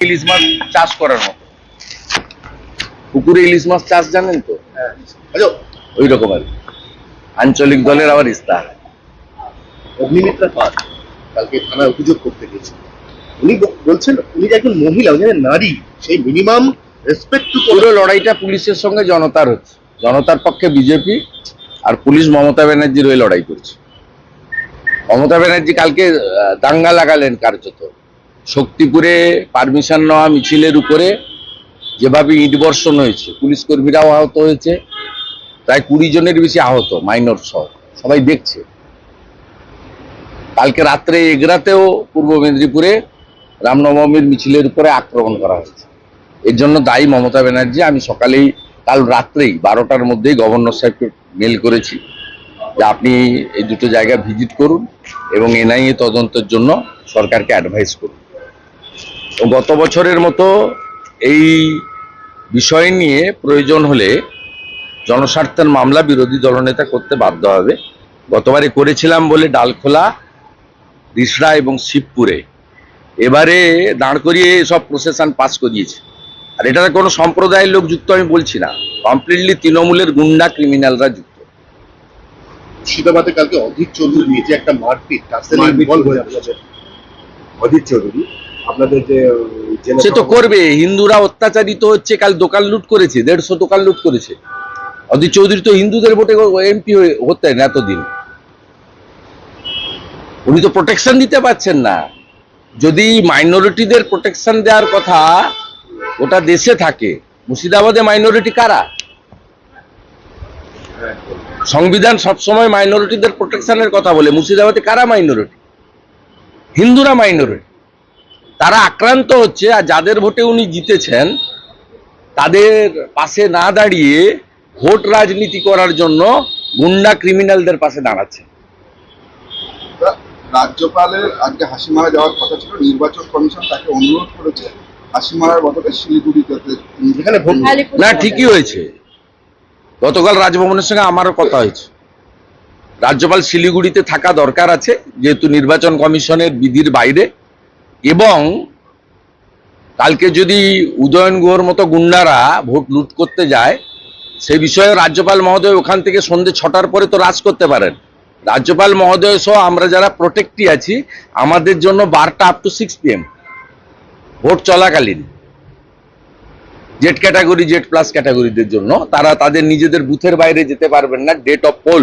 ইলিশ মাছ চাষ করার মতো। পুকুরে ইলিশ মাছ চাষ জানেন তো? আচ্ছা ওই রকম আর আঞ্চলিক দলের আবার ইস্তাহার অগ্নিমিত্রা পাল কালকে থানায় অভিযোগ করতে গেছে উনি বলছেন উনি একজন মহিলা উনি নারী সেই মিনিমাম রেসপেক্ট পুরো লড়াইটা পুলিশের সঙ্গে জনতার হচ্ছে। জনতার পক্ষে বিজেপি আর পুলিশ মমতা ব্যানার্জির ওই লড়াই করছে। মমতা ব্যানার্জি কালকে দাঙ্গা লাগালেন কার্যত। শক্তিপুরে পারমিশন নেওয়া মিছিলের উপরে যেভাবে ইট বর্ষণ হয়েছে, পুলিশ কর্মীরাও আহত হয়েছে, প্রায় কুড়ি জনের বেশি আহত, মাইনর সহ, সবাই দেখছে। কালকে রাত্রে এগরাতেও পূর্ব মেদিনীপুরে রামনবমীর মিছিলের উপরে আক্রমণ করা হয়েছে। এর জন্য দায়ী মমতা ব্যানার্জি, আমি সকালেই, কাল রাত্রেই বারোটার মধ্যেই গভর্নর সাহেবকে মেল করেছি যে আপনি এই দুটো জায়গা ভিজিট করুন এবং এনআইএ তদন্তের জন্য সরকারকে অ্যাডভাইস করুন। গত বছরের মতো এই বিষয় নিয়ে প্রয়োজন হলে জনস্বার্থের মামলা বিরোধী দলনেতা করতে বাধ্য হবে। গতবারে করেছিলাম বলে ডালখোলা রিসড়া এবং শিবপুরে। এবারে দাঁড় করিয়ে সব প্রসেশন পাস করিয়েছে। আর এটাতে কোনো সম্প্রদায়ের লোক যুক্ত আমি বলছি না। কমপ্লিটলি তৃণমূলের গুন্ডা ক্রিমিনালরা যুক্ত। মুর্শিদাবাদে কালকে অধীর চৌধুরী যে একটা মারপিট হয়ে। আছে। চৌধুরী? আপনাদের যে সে তো করবে। হিন্দুরা অত্যাচারিত হচ্ছে কাল দোকান লুট করেছে দেড়শো দোকান লুট করেছে। অধীর চৌধুরী তো হিন্দুদের ভোটে এমপি হয়ে হতেন এতদিন। উনি তো প্রোটেকশন দিতে পারছেন না। যদি মাইনরিটিদের প্রোটেকশন দেওয়ার কথা ওটা দেশে থাকে মুর্শিদাবাদে মাইনরিটি কারা? সংবিধান সবসময় মাইনরিটিদের প্রোটেকশনের কথা বলে মুর্শিদাবাদে কারা মাইনরিটি হিন্দুরা মাইনরিটি তারা আক্রান্ত হচ্ছে আর যাদের ভোটে উনি জিতেছেন তাদের পাশে না দাঁড়িয়ে ভোট রাজনীতি করার জন্য গুন্ডা ক্রিমিনালদের পাশে দাঁড়াচ্ছে। রাজ্যপালের আজকে হাসিমারা যাওয়ার কথা ছিল নির্বাচন কমিশন তাকে অনুরোধ করেছে হাসিমারার বদলে শিলিগুড়িতে ভোট না ঠিকই হয়েছে। গতকাল রাজভবনের সঙ্গে আমারও কথা হয়েছে। রাজ্যপাল শিলিগুড়িতে থাকা দরকার আছে যেহেতু নির্বাচন কমিশনের বিধির বাইরে। এবং কালকে যদি উদয়ন গুহর মতো গুন্ডারা ভোট লুট করতে যায়, সে বিষয়ে রাজ্যপাল মহোদয় ওখান থেকে সন্ধ্যে ছটার পরে তো রাজ করতে পারেন। রাজ্যপাল মহোদয় সহ আমরা যারা প্রোটেক্টি আছি, আমাদের জন্য বারটা up to six PM vote চলাকালীন। জেড ক্যাটাগরি জেড প্লাস ক্যাটাগরিদের জন্য। তারা তাদের নিজেদের বুথের বাইরে যেতে পারবেন না ডেট অফ পোল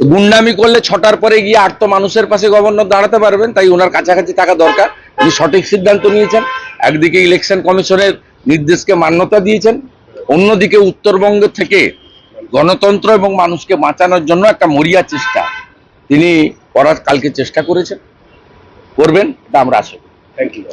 গুন্ডামি করলে ছটার পরে গিয়ে আট তো মানুষের পাশে গভর্নর দাঁড়াতে পারবেন, তাই ওনার কাছাকাছি থাকা দরকার। উনি সঠিক সিদ্ধান্ত নিয়েছেন, একদিকে ইলেকশন কমিশনের নির্দেশকে মান্যতা দিয়েছেন, অন্যদিকে উত্তরবঙ্গ থেকে গণতন্ত্র এবং মানুষকে বাঁচানোর জন্য একটা মরিয়া চেষ্টা তিনি করার, কালকে চেষ্টা করেছেন। করবেন, এটা আমরা আশা থ্যাংক ইউ